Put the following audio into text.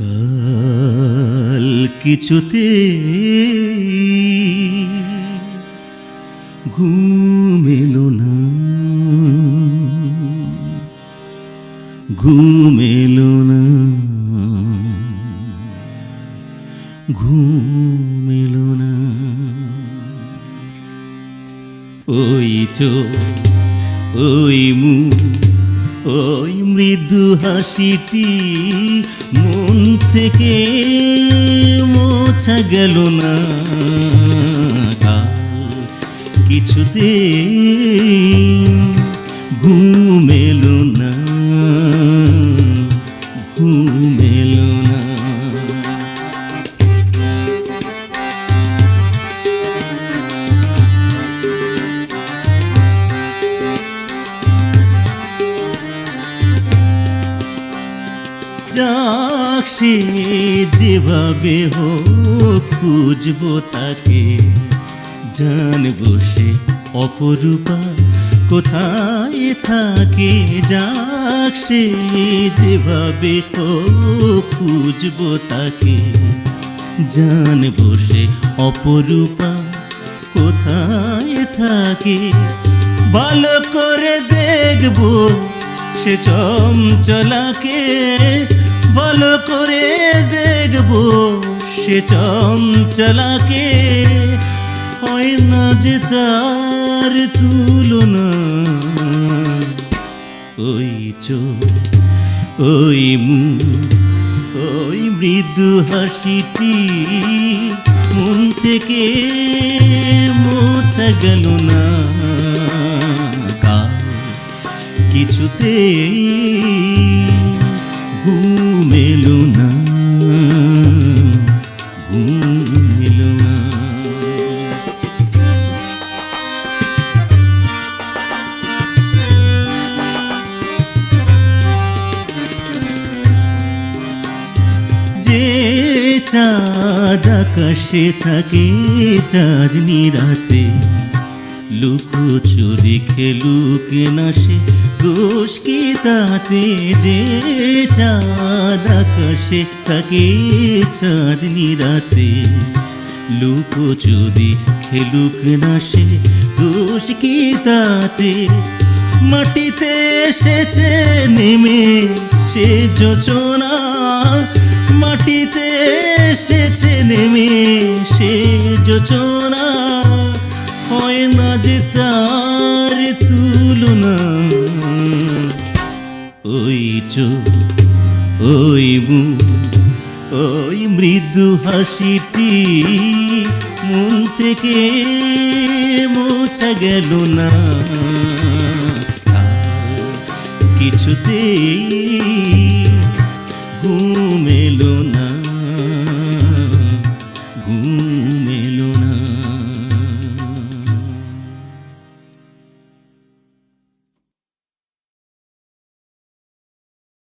কাল কিছুতে ঘুম না। ঘুম না। ঘুম না। ওই চোখ ওই মুখ ওই মৃদু হাসিটি মন থেকে মোছা গেল না। কিছুতে ঘুম না ঘুম না। যাক সে যেভাবে হোক খুঁজবো তাকে। জানব সে অপরূপা কোথায় থাকে, যাক সে যেভাবে হোক খুঁজবো তাকে। জানব সে অপরূপা কোথায় থাকে, ভালো করে দেখব সে চঞ্চলাকে। ভালো করে দেখব সে চঞ্চলাকে। হয় না যে তার তুলনা। ওই চোখ, ওই মুখ, ওই মৃদু হাসিটি মন থেকে মোছা গেল না। কিছুতে ঘুম এলো না ঘুম যে চাঁদ আকাশে থাকে চাঁদনি রাতে লুকো চুরি খেলুক না সে। দোষ কি তাতে যে চাঁদ আকাশে থাকে চাঁদনি রাতে লুকো চুরি খেলুক না সে দোষ কি তাতে মাটিতে এসেছে নেমে সে যোচনা মাটিতে এসেছে নেমে সে যোচনা হয় না যে তার তুলনা। ওই চোখ ওই মুখ, ওই মৃদু হাসিটি মন থেকে মোছা গেল না। কিছুতেই ঘুম না।